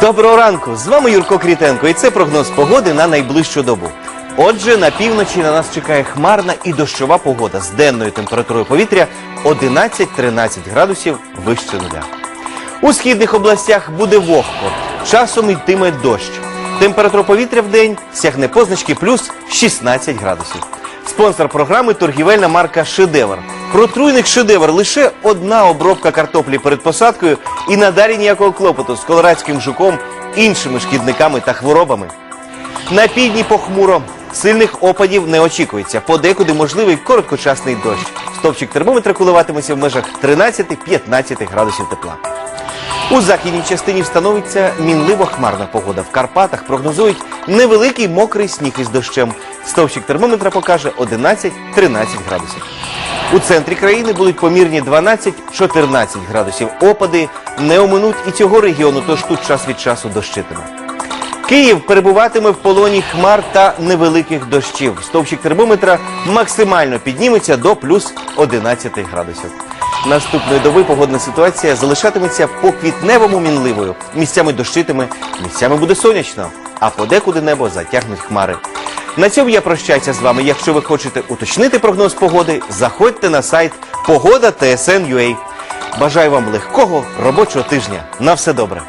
Доброго ранку! З вами Юрко Крітенко і це прогноз погоди на найближчу добу. Отже, на півночі на нас чекає хмарна і дощова погода з денною температурою повітря 11-13 градусів вище нуля. У східних областях буде вогко, часом йтиме дощ. Температура повітря в день сягне позначки плюс 16 градусів. Спонсор програми торгівельна марка Шедевр. Про труйних шедевр лише одна обробка картоплі перед посадкою і надалі ніякого клопоту з колорадським жуком, іншими шкідниками та хворобами. На півдні похмуро. Сильних опадів не очікується. Подекуди можливий короткочасний дощ. Стовпчик термометра коливатиметься в межах 13-15 градусів тепла. У західній частині встановиться мінливо хмарна погода. В Карпатах прогнозують невеликий мокрий сніг із дощем. Стовпчик термометра покаже 11-13 градусів. У центрі країни будуть помірні 12-14 градусів. Опади не оминуть і цього регіону, тож тут час від часу дощитиме. Київ перебуватиме в полоні хмар та невеликих дощів. Стовпчик термометра максимально підніметься до плюс 11 градусів. Наступної доби погодна ситуація залишатиметься по квітневому мінливою. Місцями дощитиме, місцями буде сонячно, а подекуди небо затягнуть хмари. На цьому я прощаюся з вами. Якщо ви хочете уточнити прогноз погоди, заходьте на сайт Погода TSN.ua. Бажаю вам легкого робочого тижня. На все добре.